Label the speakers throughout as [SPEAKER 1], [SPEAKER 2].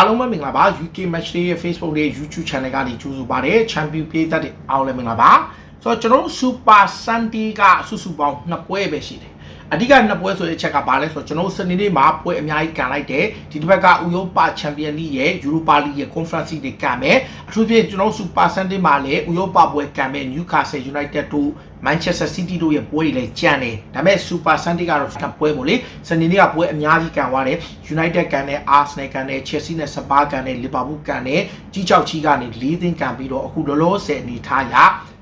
[SPEAKER 1] အားလုံးပဲမင်္ဂလာပါ UK Match Day ရဲ့ Facebook နဲ့ YouTube Channel ကနေကြိုဆိုပါရစေ Champion ပြည်သက်တွေအားလုံးလည်းမင်္ဂလာပါဆိုတော့ကျွန်တော်တို့ Super Sunday ကစုစုပေါင်းနှစ်ပွဲပဲရှိတယ် အဓိကနှစ်ပွဲဆိုတဲ့အချက်ကဘာလဲဆိုတော့ကျွန်တော်တို့စနေနေ့မှာပွဲအများကြီးကန်လိုက်တယ်ဒီတစ်ပတ်ကဥရောပချန်ပီယံလိရဲ့ Europa League ရဲ့ Conference League တွေကန်မယ်အထူးဖြင့်ကျွန်တော်တို့ Super Sunday မှာလည်းဥရောပပွဲကန်မယ် Newcastle United တို့ Manchester City တို့ရဲ့ပွဲတွေလည်းကြံတယ်ဒါပေမဲ့ Super Sunday ကတော့နှစ်ပွဲပေါ့လေစနေနေ့ကပွဲအများကြီးကန်သွားတယ် United ကန်တယ် Arsenal ကန်တယ် Chelsea နဲ့ Spurs ကန်တယ် Liverpool ကန်တယ်ကြီးကြောက်ချီကနေ၄သင်းကန်ပြီးတော့အခုလောလောဆယ်အနေထားရ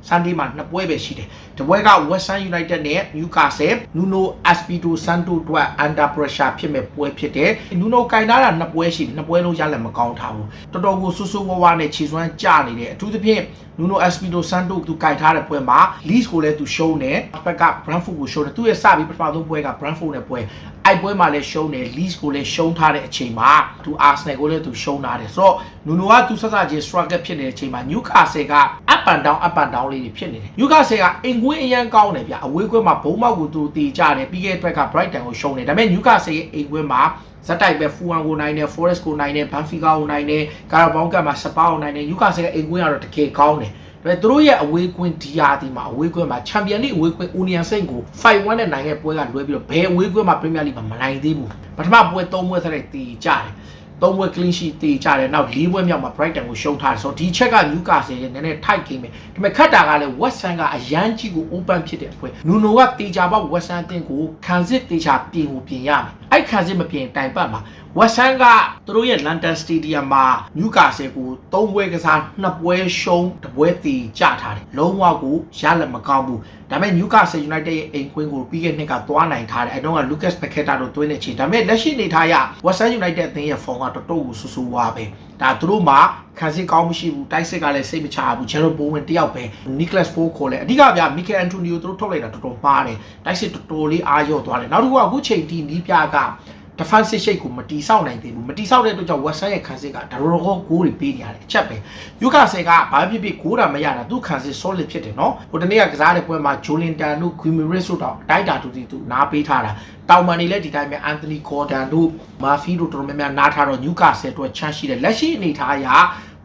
[SPEAKER 1] Sunday မှာနှစ်ပွဲပဲရှိတယ်။ဒီပွဲက West Ham United နဲ့ Newcastle Nuno Espirito Santo တို့ under pressure ဖြစ်မဲ့ပွဲဖြစ်တယ်။ Nuno ကင်လာတာနှစ်ပွဲရှိတယ်။နှစ်ပွဲလုံးရလည်းမကောင်းထားဘူး။တော်တော်ကိုဆူဆူဝါးဝါနဲ့ခြေစွမ်းကျနေတယ်။အထူးသဖြင့် Nuno Espirito Santo သူကင်ထားတဲ့ပွဲမှာ Leeds ကိုလည်းသူရှုံးတယ်။ဘက်က Brentford ကိုရှုံးတယ်။သူရဲ့စပြီးပထမဆုံးပွဲက Brentford နဲ့ပွဲ။အဲ့ပွဲမှာလည်းရှုံးတယ် Leeds ကိုလည်းရှုံးထားတဲ့အချိန်မှာသူ Arsenal ကိုလည်းသူရှုံးထားတယ်။ဆိုတော့ Nuno ကသူဆက်စချင်း struggle ဖြစ်နေတဲ့အချိန်မှာ Newcastle က up and down up and down လေးတွေဖြစ်နေတယ်။ Newcastle ကအင်ကွင်းအရန်ကောင်းတယ်ဗျအဝေးကွင်းမှာဘုံမောက်ကိုသူတီကြတယ်ပြီးခဲ့တဲ့ဘက်က Brighton ကိုရှုံးတယ်ဒါပေမဲ့ Newcastle ရဲ့အင်ကွင်းမှာဇက်တိုက်ပဲ Fulham ကိုနိုင်တယ် Forest ကိုနိုင်တယ် Benfica ကိုနိုင်တယ် Carabao Cup မှာ Spurs ကိုနိုင်တယ် Newcastle ရဲ့အင်ကွင်းကတော့တကယ်ကောင်းတယ်ဒါပေမဲ့သူတို့ရဲ့အဝေးကွင်းဒီယာဒီမှာအဝေးကွင်းမှာချန်ပီယံလိအဝေးကွင်း Union Saint ကို5-1နဲ့နိုင်တဲ့ပွဲကလွဲပြီးတော့ဘယ်အဝေးကွင်းမှာ Premier League မှာမနိုင်သေးဘူးပထမပွဲ3ပွဲဆက်တိုက်တီကြတယ် သုံးပွဲ clean sheet တေးကြတယ်နောက်၄ပွဲမြောက်မှာ Brighton ကိုရှုံးထားတယ်ဆိုတော့ဒီချက်က Newcastle ရဲ့နည်းနည်း tight game ပဲဒါပေမဲ့ခတ်တာကလည်း West Ham ကအရန်ကြီးကို open ဖြစ်တဲ့အဖွဲ့နူနိုကတေချာပေါက် West Ham အသင်းကိုခံစစ်တေချာပြင်ကိုပြင်ရမယ်အဲ့ခံစစ်မပြင်တိုင်ပတ်မှာ West Ham ကသူတို့ရဲ့ London Stadium မှာ Newcastle ကို၃ပွဲကစား၂ပွဲရှုံးတစ်ပွဲတီကြထားတယ်လုံးဝကိုရလက်မကောင်းဘူးဒါပေမဲ့ Newcastle United ရဲ့အိမ်ကွင်းကိုပြီးခဲ့နှစ်ကသွားနိုင်ထားတယ်အဲတော့က Lucas Paqueta တို့တွင်းနေချေဒါပေမဲ့လက်ရှိနေထားရ West Ham United အသင်းရဲ့ form ကတော်တော်ကိုဆူဆူဝါပဲဒါသူတို့မှာခံစစ်ကောင်းမရှိဘူးတိုက်စစ်ကလည်းစိတ်မချဘူး Jerome Bowen တယောက်ပဲ Nicholas Fo ခေါ်လဲအဓိကဗျာ Mikel Antonio သူတို့ထုတ်လိုက်တာတော်တော်မှားတယ်တိုက်စစ်တော်တော်လေးအားရော့သွားတယ်နောက်တစ်ခုကအခုချိန်ထိနီးပြက defensive shape ကိုမတီဆောက်နိုင်သေးဘူးမတီဆောက်တဲ့အတွက်ကြောင့် West Ham ရဲ့ခံစစ်ကဒရောဂိုဂိုးတွေပေးနေရတယ်အချက်ပဲယူကာဆယ်ကဘာဖြစ်ဖြစ်ဂိုးတာမရတာသူခံစစ် solid ဖြစ်တယ်နော်ဟိုတနေ့ကကစားတဲ့ပွဲမှာ Jolinton တို့ Guimaraes တို့တော့တိုက်တာတူတီသူနားပေးထားတာတောင်မန်နေလည်းဒီတိုင်းပဲ Anthony Gordon တို့ Murphy တို့တော်တော်များများနားထားတော့ Newcastle အတွက် chance ရှိတယ်လက်ရှိအနေထားအရ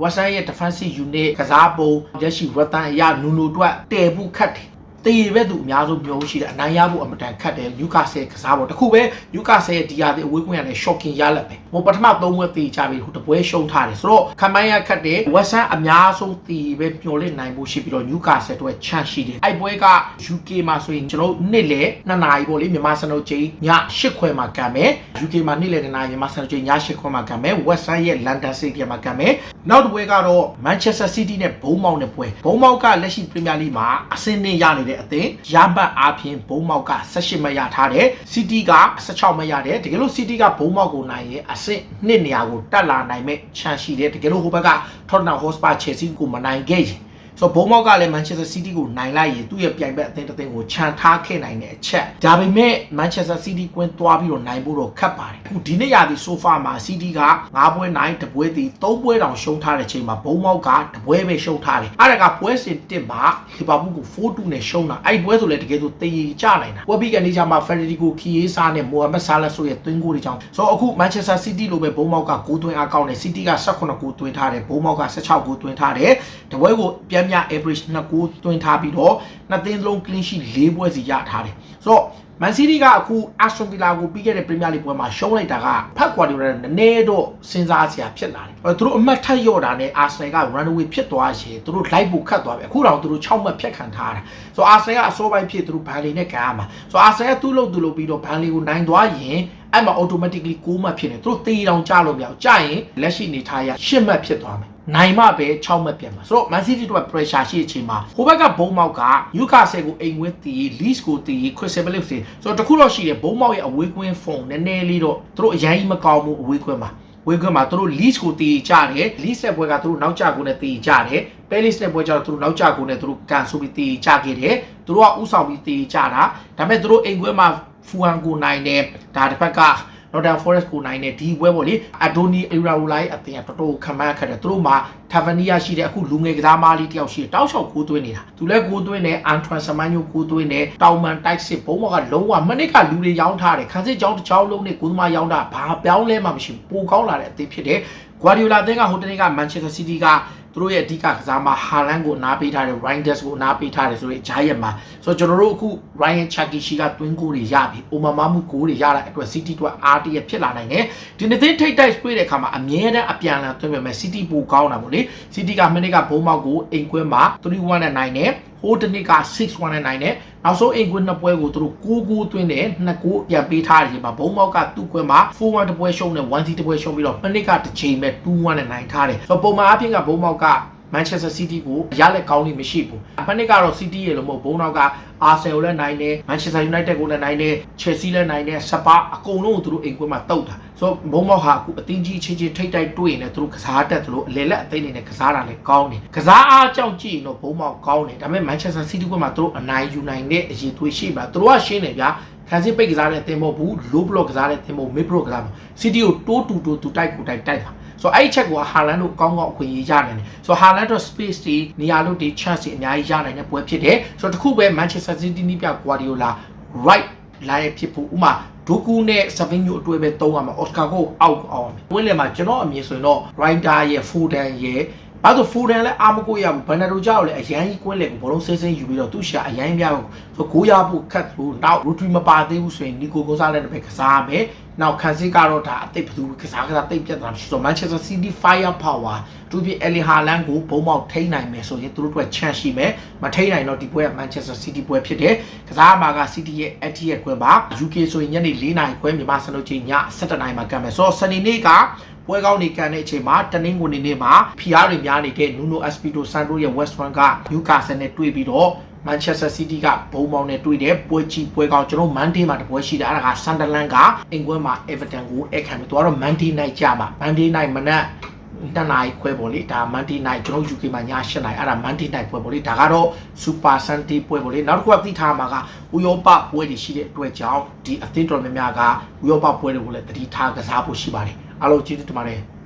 [SPEAKER 1] West Ham ရဲ့ defensive unit ကစားပုံလက်ရှိ Western အရ Nuno အတွက်တည်ဖို့ခတ်တယ် တေးပဲသူအများဆုံးမျိုးရှိတယ်အနိုင်ရဖို့အမတန်ခတ်တယ်ယူကာဆယ်ကစားဖို့တခုပဲယူကာဆယ်ရဲ့ဒီယာတဲ့အဝေးကွင်းရတဲ့ shocking ရလက်ပဲဟိုပထမ၃ဝက်တေးကြပြီဟိုတပွဲရှုံးထားတယ်ဆိုတော့ခမိုင်းရခတ်တယ်ဝက်ဆန်အများဆုံးတေးပဲမျော်လင့်နိုင်ဖို့ရှိပြီးတော့ယူကာဆယ်အတွက် chance ရှိတယ်အဲ့ပွဲက UK မှာဆိုရင်ကျွန်တော်နေ့လေ2နာရီပေါ့လေမြန်မာစံတော်ချိန်ည8ခွဲမှာကန်မယ် UK မှာနေ့လေ2နာရီမြန်မာစံတော်ချိန်ည8ခွဲမှာကန်မယ်ဝက်ဆန်ရဲ့ London Stadium မှာကန်မယ် နောက်တစ်ပွဲကတော့ Manchester City နဲ့ဘုံမောက်နဲ့ပွဲဘုံမောက်ကလက်ရှိ Premier League မှာအဆင့်နှင်းရနေတဲ့အသင်းရပတ်အားဖြင့်ဘုံမောက်က18မရထားတယ် City က16မရတယ်တကယ်လို့ City ကဘုံမောက်ကိုနိုင်ရင်အဆင့်နှစ်နေရာကိုတက်လာနိုင်မဲ့ chance ရှိတယ်တကယ်လို့ဟိုဘက်က Tottenham Hotspur Chelsea ကိုမနိုင်ခဲ့ရင် ဆိုတော့ဘုံမောက်ကလည်း Manchester City ကိုနိုင်လိုက်ရင်သူ့ရဲ့ပြိုင်ဘက်အသင်းတစ်သင်းကိုခြံထားခဲ့နိုင်တဲ့အချက်ဒါပေမဲ့ Manchester City ကွင်းသွားပြီးတော့နိုင်ဖို့တော့ခက်ပါတယ်အခုဒီနေ့ရာသီ so far မှာ City က9ပွဲနိုင်တပွဲတီ3ပွဲတောင်ရှုံးထားတဲ့ချိန်မှာဘုံမောက်ကတပွဲပဲရှုံးထားတယ်အဲ့ဒါကပွဲစဉ်တစ်မှာ Liverpool ကို4-2နဲ့ရှုံးတာအဲ့ပွဲဆိုလည်းတကယ်ဆိုတည်ကြနိုင်တာဝက်ဘီကနေကြမှာ Federico Chiesa နဲ့ Mohamed Salah ဆိုရဲ့သွင်းဂိုးတွေကြောင့်ဆိုတော့အခု Manchester City လိုပဲဘုံမောက်က9သွင်းအားကောင်းတယ် City က18ဂိုးသွင်းထားတယ်ဘုံမောက်က16ဂိုးသွင်းထားတယ်တပွဲကိုပြန်ပြ average 2ဂိုးသွင်းထားပြီးတော့နှစ်သင်းလုံး clean sheet 4ပွဲစီရထားတယ်ဆိုတော့ Man City ကအခု Aston Villa ကိုပြီးခဲ့တဲ့ Premier League ပွဲမှာရှုံးလိုက်တာကဖတ်ကွာဒီရနည်းနည်းတော့စဉ်းစားစရာဖြစ်လာတယ်။အဲသူတို့အမှတ်ထပ်ရော့တာနဲ့ Arsenal က runaway ဖြစ်သွားရင်သူတို့ live ကိုခတ်သွားပြီ။အခုတော့သူတို့6မှတ်ဖြတ်ခံထားတာ။ဆိုတော့ Arsenal ကအစိုးပိုင်းဖြစ်သူတို့ဘန်လီနဲ့ကန်ရမှာ။ဆိုတော့ Arsenal ကသူ့လို့သူ့လို့ပြီးတော့ဘန်လီကိုနိုင်သွားရင်အဲ့မှာ automatically 6မှတ်ဖြစ်နေသူတို့တေးတောင်ကြလို့မရအောင်ကြာရင်လက်ရှိနေထားရ10မှတ်ဖြစ်သွားမယ် နိုင်မှပဲ6မှတ်ပြန်မှာဆိုတော့ Man City တို့က pressure ရှိတဲ့အချိန်မှာဟိုဘက်ကဘုံမောက်က Newcastle ကိုအိမ်ဝင်းတီး Leeds ကိုတီး Crystal Palace ဆိုတော့တခုတော့ရှိတယ်ဘုံမောက်ရဲ့အဝေးကွင်းဖုန်းနည်းနည်းလေးတော့သူတို့အရင်ကြီးမကောင်းဘူးအဝေးကွင်းမှာဝေးခွင့်မှာသူတို့ lease ကိုတည်ကြတယ် lease တဲ့ဘွဲကသူတို့နောက်ကျကိုနဲ့တည်ကြတယ် Palace တဲ့ဘွဲကျတော့သူတို့နောက်ကျကိုနဲ့သူတို့ကန်ဆိုပြီးတည်ကြခဲ့တယ်သူတို့ကဥဆောင်ပြီးတည်ကြတာဒါပေမဲ့သူတို့အိမ်ခွဲမှာဖူဟန်ကိုနိုင်တယ်ဒါတစ်ဖက်က Northern Forest ကိုနိုင်တဲ့ဒီပွဲပေါ့လေအဒိုနီအီရာူလိုက်အတင်တော်တော်ခမန်းခက်တယ်သူတို့မှာတာဗနီယာရှိတဲ့အခုလူငယ်ကစားမလေးတယောက်ရှိတယ်တောက်လျှောက်ကိုသွင်းနေတာသူလည်းကိုသွင်းတယ်အန်ထရန်ဆမန်ညိုကိုသွင်းတယ်တောင်မန်တိုက်စစ်ဘုံဘကလုံးဝမနစ်ကလူတွေရောင်းထားတယ်ခန်းစစ်ကြောင်းတစ်ချောင်းလုံးနဲ့ကိုသမားရောင်းတာဘာပြောင်းလဲမှမရှိဘူးပိုကောင်းလာတဲ့အသင်းဖြစ်တယ်ဂွာဒီယိုလာအသင်းကဟိုတနေ့ကမန်ချက်စတာစီးတီးက သူတို့ရဲ့အဓိကကစားမဟာလန်ကိုအနားပေးထားတယ် Rangers ကိုအနားပေးထားတယ်ဆိုတော့ဂျာယက်မှာဆိုတော့ကျွန်တော်တို့အခု Ryan Chakishi ကတွင်းကိုတွေရပြီ။ Omama မှုကိုတွေရတာအတွက် City အတွက်အားတရဖြစ်လာနိုင်တယ်။ဒီနေ့သိထိတ်တိုက်တွေ့တဲ့အခါမှာအမြဲတမ်းအပြန်အလှန်သွင်းပေမဲ့ City ပိုကောင်းတာပေါ့လေ။ City ကမနေ့ကဘုံမောက်ကိုအိမ်ကွင်းမှာ3-1နဲ့နိုင်တယ်။ ဟိုတနေ့က6-1နဲ့နိုင်တယ်။နောက်ဆုံးအိမ်ကွင်းနှစ်ပွဲကိုသူတို့9-9သွင်းတယ်။နှစ်ကိုပြန်ပေးထားတယ်ဒီမှာဘုံမောက်ကသူ့ကွင်းမှာ4-1တပွဲရှုံးတယ်1-0တပွဲရှုံးပြီးတော့မနေ့ကတစ်ချိန်ပဲ2-1နဲ့နိုင်ထားတယ်။ဆိုတော့ပုံမှန်အဖြစ်ကဘုံမောက်က မန်ချက်စတာစီးတီးကိုရလက်ကောင်းနေမရှိဘူး။အဖက်နှစ်ကတော့စီးတီးရေလို့မဟုတ်ဘုံနောက်ကအာဆယ်ကိုလည်းနိုင်တယ်၊မန်ချက်စတာယူနိုက်တက်ကိုလည်းနိုင်တယ်၊ချယ်ဆီလည်းနိုင်တယ်၊စပါအကုန်လုံးကိုသူတို့အိမ်ကွင်းမှာတုတ်တာ။ဆိုတော့ဘုံမောက်ဟာအခုအသင်းကြီးချင်းချင်းထိတ်တိုက်တွေ့နေတယ်သူတို့ကစားတတ်သလိုအလေလက်အသိနေနဲ့ကစားတာလည်းကောင်းတယ်။ကစားအားကြောင့်ကြည့်ရင်တော့ဘုံမောက်ကောင်းတယ်။ဒါပေမဲ့မန်ချက်စတာစီးတီးကွင်းမှာသူတို့အနိုင်ယူနိုင်တဲ့အရေးသွေးရှိမှာသူတို့ကရှင်းတယ်ဗျာ။ခံစစ်ပိတ်ကစားတဲ့တင်မဟုတ်ဘူး low block ကစားတဲ့တင်မဟုတ် mid block ကစားမှာ City ကိုတိုးတူတိုးတူတိုက်ကိုတိုက်တိုက်ပါ ဆိုတော့အဲ့ဒီချက်ကိုဟာလန်တို့ကောင်းကောင်းအခွင့်အရေးရနိုင်တယ်ဆိုတော့ဟာလန်တို့ space တွေနေရာလို့တွေ chance တွေအများကြီးရနိုင်တဲ့ပွဲဖြစ်တယ်ဆိုတော့တခုပဲ Manchester City နီးပြ Guardiola right လာရဖြစ်ဖို့ဥမာဒိုကူနဲ့ဆဗင်းညိုအတွဲပဲတုံးရမှာအော်စကာကိုအောက်အောင်ဝင်းလေမှာကျွန်တော်အမြင်ဆိုရင်တော့ Rider ရဲ့ဖိုဒန်ရဲ့ဘာလို့ဖိုဒန်လဲအာမကိုရဘူးဘန်နာတိုကြောက်လဲအရန်ကြီးကွင်းလေကိုဘလုံးစိမ့်စိမ့်ယူပြီးတော့သူ့ရှာအရန်ပြတော့ဆိုကိုရဖို့ခတ်လို့နောက်ရူထရီမပါသေးဘူးဆိုရင်နီကိုကိုစားလည်းတစ်ပဲကစားမယ် နောက်ခန်းစစ်ကတော့ဒါအသိဘသူကစားကစားတိတ်ပြတ်တာမရှိတော့ Manchester City fire power သူပြအယ်လီဟာလန်ကိုဘုံပေါက်ထိန်းနိုင်မယ်ဆိုရင်သူတို့အတွက် chance ရှိမယ်မထိန်းနိုင်တော့ဒီပွဲက Manchester City ပွဲဖြစ်တယ်ကစားမှာက City ရဲ့ AT ရဲ့ခွဲပါ UK ဆိုရင်ညနေ4နာရီခွဲမြန်မာစံတော်ချိန်ည7:00နာရီမှာကမ်းမယ်ဆိုတော့စနေနေ့ကပွဲကောင်းနေကန်တဲ့အချိန်မှာတနင်္ဂနွေနေ့မှာဖီအားတွေများနေတဲ့ Nuno Espirito Santo ရဲ့ West Ham က Newcastle နဲ့တွေ့ပြီးတော့ Manchester City ကဘုံမောင်နဲ့တွေ့တယ်ပွဲကြီးပွဲကောင်းကျွန်တော် Monday မှာတပွဲရှိတယ်အဲ့ဒါက Sunderland ကအင်ကွန်းမှာ Everton ကိုအခမ်းပြီးတော့ Monday night ကြမှာ Monday night မနက်တနားရီခွဲပေါ့လေဒါ Monday night ကျွန်တော် UK မှာည8နာရီအဲ့ဒါ Monday night ပွဲပေါ့လေဒါကတော့ Super Sunday ပွဲပေါ့လေနောက်တစ်ခုကသိထားမှာကဥရောပပွဲတွေရှိတဲ့အတွက်ကြောင့်ဒီအသင်းတော်များများကဥရောပပွဲတွေကိုလည်းတတိထားကစားဖို့ရှိပါတယ်အားလုံးကျေးဇူးတင်ပါတယ်